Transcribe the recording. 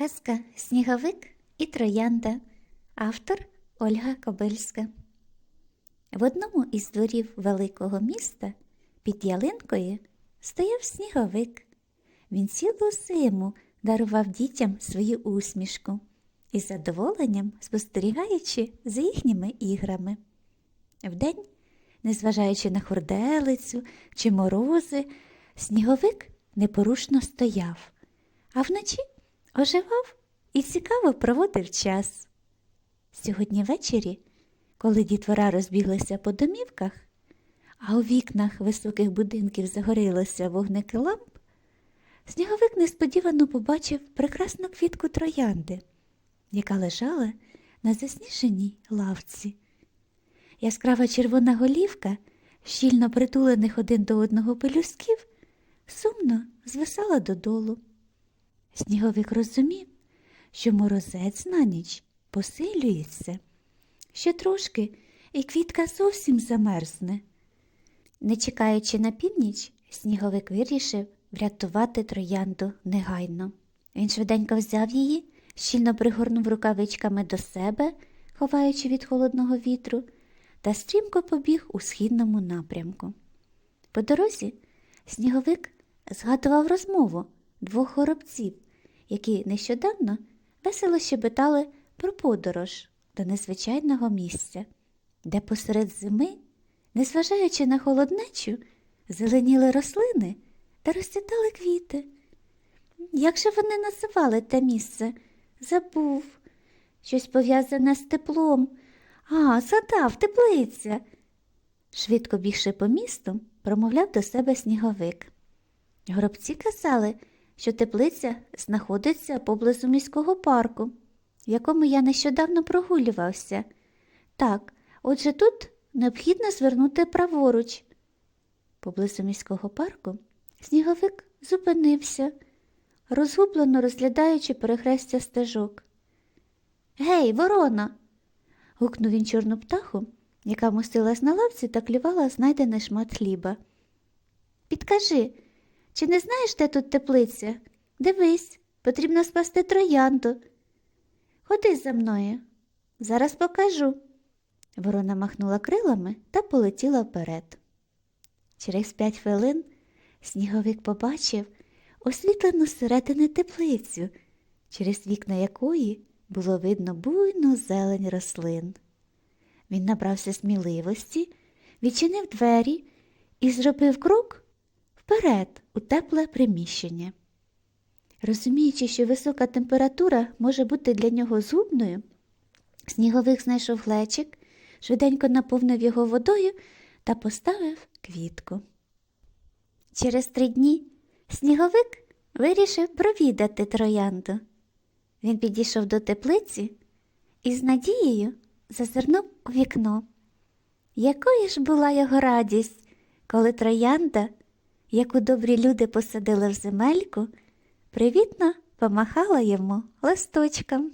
Казка Сніговик і Троянда. Автор Ольга Кобильська. В одному із дворів великого міста під ялинкою стояв сніговик. Він цілу зиму дарував дітям свою усмішку із задоволенням спостерігаючи за їхніми іграми. Вдень, незважаючи на хурделицю чи морози, сніговик непорушно стояв, а вночі оживав і цікаво проводив час. Сьогодні ввечері, коли дітвора розбіглися по домівках, а у вікнах високих будинків загорілися вогники ламп, сніговик несподівано побачив прекрасну квітку троянди, яка лежала на засніженій лавці. Яскрава червона голівка, щільно притулених один до одного пелюсків, сумно звисала додолу. Сніговик розумів, що морозець на ніч посилюється. Ще трошки, і квітка зовсім замерзне. Не чекаючи на північ, сніговик вирішив врятувати троянду негайно. Він швиденько взяв її, щільно пригорнув рукавичками до себе, ховаючи від холодного вітру, та стрімко побіг у східному напрямку. По дорозі сніговик згадував розмову двох горобців, які нещодавно весело щебетали про подорож до незвичайного місця, де посеред зими, незважаючи на холоднечу, зеленіли рослини та розцвітали квіти. Як же вони називали те місце? Забув. Щось пов'язане з теплом. А, згадав, теплиця. Швидко бігши по місту, промовляв до себе сніговик. Горобці казали, що теплиця знаходиться поблизу міського парку, в якому я нещодавно прогулювався. Так, отже тут необхідно звернути праворуч. Поблизу міського парку сніговик зупинився, розгублено розглядаючи перехрестя стежок. Гей, ворона! гукнув він чорну птаху, яка мостилась на лавці та клювала знайдений шмат хліба. Підкажи, чи не знаєш, де тут теплиця? Дивись, потрібно спасти троянду. Ходи за мною, зараз покажу. Ворона махнула крилами та полетіла вперед. Через п'ять хвилин сніговик побачив освітлену зсередини теплицю, через вікна якої було видно буйну зелень рослин. Він набрався сміливості, відчинив двері і зробив крок вперед у тепле приміщення. Розуміючи, що висока температура може бути для нього згубною, сніговик знайшов глечик, швиденько наповнив його водою та поставив квітку. Через три дні сніговик вирішив провідати троянду. Він підійшов до теплиці і з надією зазирнув у вікно. Якою ж була його радість, коли троянда, яку добрі люди посадили в земельку, привітно помахала йому листочком.